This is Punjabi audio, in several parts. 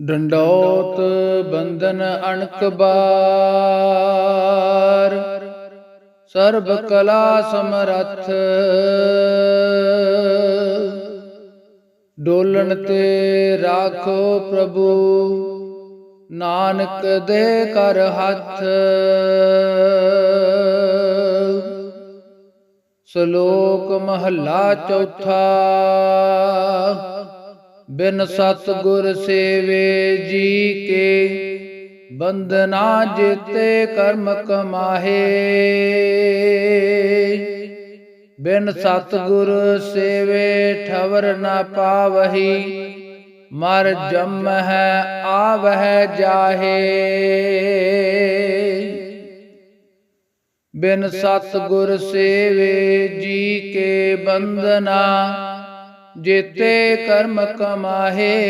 ਡੰਡੋਤ ਬੰਧਨ ਅਣਕ ਬਾਰ। ਸਰਬ ਕਲਾ ਸਮਰੱਥ। ਡੋਲਣ ਤੇ ਰਾਖੋ ਪ੍ਰਭੂ। ਨਾਨਕ ਦੇ ਕਰ ਹੱਥ। ਸ਼ਲੋਕ ਮਹੱਲਾ ਚੌਥਾ। ਬਿਨ ਸਤਗੁਰ ਸੇਵੇ ਜੀ ਕੇ ਬੰਦਨਾ ਜਿਤੇ ਕਰਮ ਕਮਾਹੇ। ਬਿਨ ਸਤਗੁਰ ਸੇਵੇ ਠਵਰ ਨ ਪਾਵਹੀ, ਮਰ ਜਮ ਹੈ ਆਵਹਿ ਜਾਹੇ। ਬਿਨ ਸਤਗੁਰ ਸੇਵੇ ਜੀ ਕੇ ਬੰਦਨਾ ਜੇਤੇ ਕਰਮ ਕਮਾਹੇ।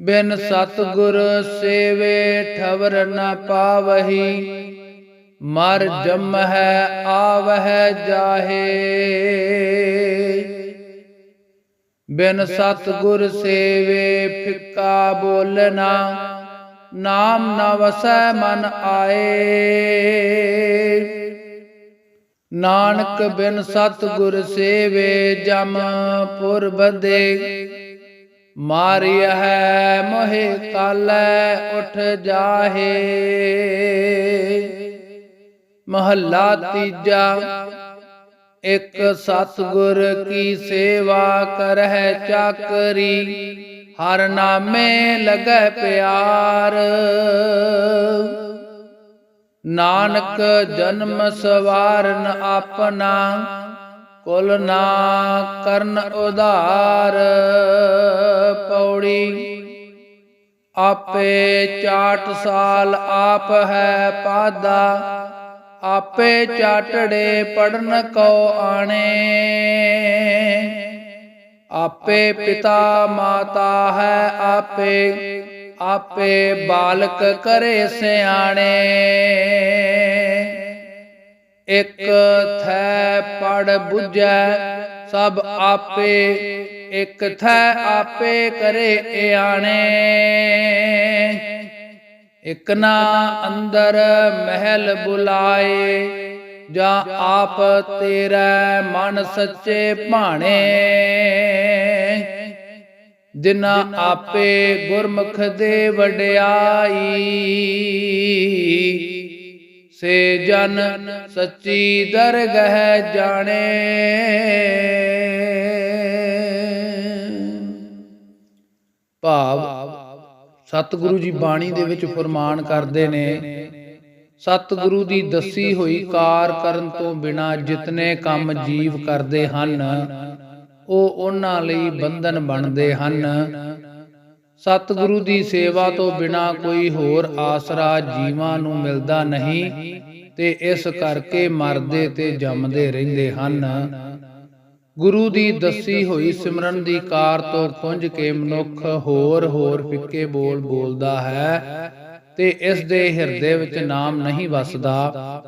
ਬਿਨ ਸਤਗੁਰ ਸੇਵੇ ਠਵਰ ਨ ਪਾਵਹੀ। ਮਰ ਜਮ ਹੈ, ਆਵਹਿ ਜਾਹੇ। ਬਿਨ ਸਤਗੁਰ ਸੇਵੇ ਫਿੱਕਾ ਬੋਲਣਾ। ਨਾਮ ਨ ਵਸੈ ਮਨ ਆਏ। ਨਾਨਕ ਬਿਨ ਸਤਗੁਰ ਸੇਵੇ ਜਮ ਪੁਰ ਬਦੇ ਮਾਰਿਆ ਹੈ ਮੋਹਿ ਕਾਲੈ ਉਠ ਜਾਹੇ। ਮਹੱਲਾ ਤੀਜਾ, ਇਕ ਸਤਗੁਰ ਕੀ ਸੇਵਾ ਕਰਹਿ ਚਾਕਰੀ, ਹਰ ਨਾਮੇ ਲਗੈ ਪਿਆਰ। ਨਾਨਕ ਜਨਮ ਸਵਾਰਨ ਆਪਣਾ, ਕੁਲ ਨਾ ਕਰਨ ਉਧਾਰ ਪੌੜੀ। ਆਪੇ ਚਾਟ ਸਾਲ ਆਪ ਹੈ ਪਾਦਾ, ਆਪੇ ਚਾਟੜੇ ਪੜਨ ਕੋ ਆਣੇ। ਆਪੇ ਪਿਤਾ ਮਾਤਾ ਹੈ ਆਪੇ ਆਪੇ ਬਾਲਕ ਕਰੇ ਸਿਆਣੇ। ਇਕ ਥੈ ਪੜ 부ਝੈ ਸਭ ਆਪੇ, ਇਕ ਥੈ ਆਪੇ ਕਰੇ ਆਣੇ ਇਕ ਨਾ ਅੰਦਰ ਮਹਿਲ ਬੁਲਾਏ, ਜਾਂ ਆਪ ਤੇਰਾ ਮਨ ਸੱਚੇ ਭਾਣੇ। ਜਿਨਾ ਆਪੇ ਗੁਰਮੁਖ ਦੇ ਵਡਿਆਈ। ਸੇ ਜਨ ਸੱਚੀ ਦਰਗਹ ਜਾਣੇ। ਭਾਵ ਸਤਿਗੁਰੂ ਜੀ ਬਾਣੀ ਦੇ ਵਿੱਚ ਫਰਮਾਨ ਕਰਦੇ ਨੇ ਸਤਿਗੁਰੂ ਦੀ ਦੱਸੀ ਹੋਈ ਕਾਰ ਕਰਨ ਤੋਂ ਬਿਨਾ ਜਿਤਨੇ ਕੰਮ ਜੀਵ ਕਰਦੇ ਹਨ ਉਹ ਉਹਨਾਂ ਲਈ ਬੰਧਨ ਬਣਦੇ ਹਨ। ਸਤਿਗੁਰੂ ਦੀ ਸੇਵਾ ਤੋਂ ਬਿਨਾ ਕੋਈ ਹੋਰ ਆਸਰਾ ਜੀਵਾਂ ਨੂੰ ਮਿਲਦਾ ਨਹੀਂ ਤੇ ਇਸ ਕਰਕੇ ਮਰਦੇ ਤੇ ਜੰਮਦੇ ਰਹਿੰਦੇ ਹਨ। ਗੁਰੂ ਦੀ ਦੱਸੀ ਹੋਈ ਸਿਮਰਨ ਦੀ ਕਾਰ ਤੋਂ ਖੁੰਝ ਕੇ ਮਨੁੱਖ ਹੋਰ ਹੋਰ ਫਿੱਕੇ ਬੋਲ ਬੋਲਦਾ ਹੈ ਤੇ ਇਸ ਦੇ ਹਿਰਦੇ ਵਿੱਚ ਨਾਮ ਨਹੀਂ ਵਸਦਾ।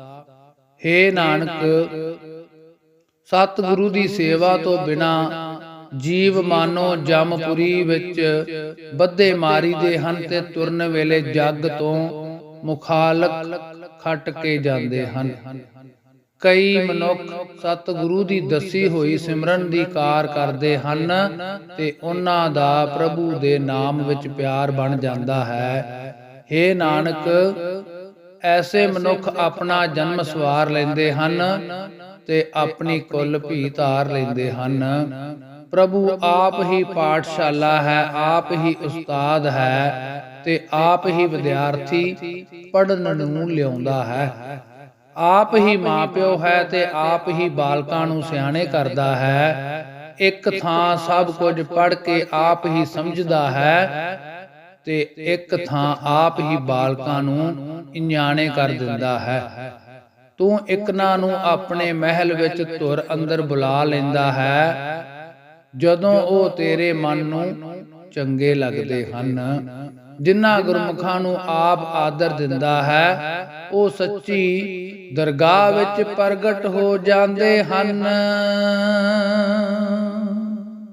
ਹੇ ਨਾਨਕ ਸਤਿਗੁਰੂ ਦੀ ਸੇਵਾ ਤੋਂ ਬਿਨਾ ਜੀਵ ਮਾਨੋ ਜਮਪੁਰੀ ਵਿੱਚ ਬੱਧੇ ਮਾਰੀ ਦੇ ਹਨ ਤੇ ਤੁਰਨ ਵੇਲੇ ਜੱਗ ਤੋਂ ਮੁਖਾਲਕ ਖੱਟ ਕੇ ਜਾਂਦੇ ਹਨ। ਕਈ ਮਨੁੱਖ ਸਤਿਗੁਰੂ ਦੀ ਦੱਸੀ ਹੋਈ ਸਿਮਰਨ ਦੀ ਕਾਰ ਕਰਦੇ ਹਨ ਤੇ ਉਹਨਾਂ ਦਾ ਪ੍ਰਭੂ ਦੇ ਨਾਮ ਵਿੱਚ ਪਿਆਰ ਬਣ ਜਾਂਦਾ ਹੈ। हे ਨਾਨਕ, ਐਸੇ ਮਨੁੱਖ ਆਪਣਾ ਜਨਮ ਸਵਾਰ ਲੈਂਦੇ ਹਨ ਤੇ ਆਪਣੀ ਕੁੱਲ ਭੀ ਧਾਰ ਲੈਂਦੇ ਹਨ ਪ੍ਰਭੂ ਆਪ ਹੀ ਪਾਠਸ਼ਾਲਾ ਹੈ ਆਪ ਹੀ ਉਸਤਾਦ ਹੈ ਤੇ ਆਪ ਹੀ ਵਿਦਿਆਰਥੀ ਪੜਨ ਨੂੰ ਲਿਆਉਂਦਾ ਹੈ ਆਪ ਹੀ ਮਾਪਿਓ ਹੈ ਤੇ ਆਪ ਹੀ ਬਾਲਕਾਂ ਨੂੰ ਸਿਆਣੇ ਕਰਦਾ ਹੈ ਇੱਕ ਥਾਂ ਸਭ ਕੁਝ ਪੜ ਕੇ ਆਪ ਹੀ ਸਮਝਦਾ ਹੈ ਤੇ ਇੱਕ ਥਾਂ ਆਪ ਹੀ ਬਾਲਕਾਂ ਨੂੰ ਇਨਿਆਣੇ ਕਰ ਦਿੰਦਾ ਹੈ ਤੂੰ ਇਕਨਾ ਨੂੰ ਆਪਣੇ ਮਹਿਲ ਵਿੱਚ ਧੁਰ ਅੰਦਰ ਬੁਲਾ ਲੈਂਦਾ ਹੈ। ਜਦੋਂ ਉਹ ਤੇਰੇ ਮਨ ਨੂੰ ਚੰਗੇ ਲੱਗਦੇ ਹਨ। ਜਿਨ੍ਹਾਂ ਗੁਰਮੁਖਾਂ ਨੂੰ ਆਪ ਆਦਰ ਦਿੰਦਾ ਹੈ। ਉਹ ਸੱਚੀ ਦਰਗਾਹ ਵਿੱਚ ਪ੍ਰਗਟ ਹੋ ਜਾਂਦੇ ਹਨ।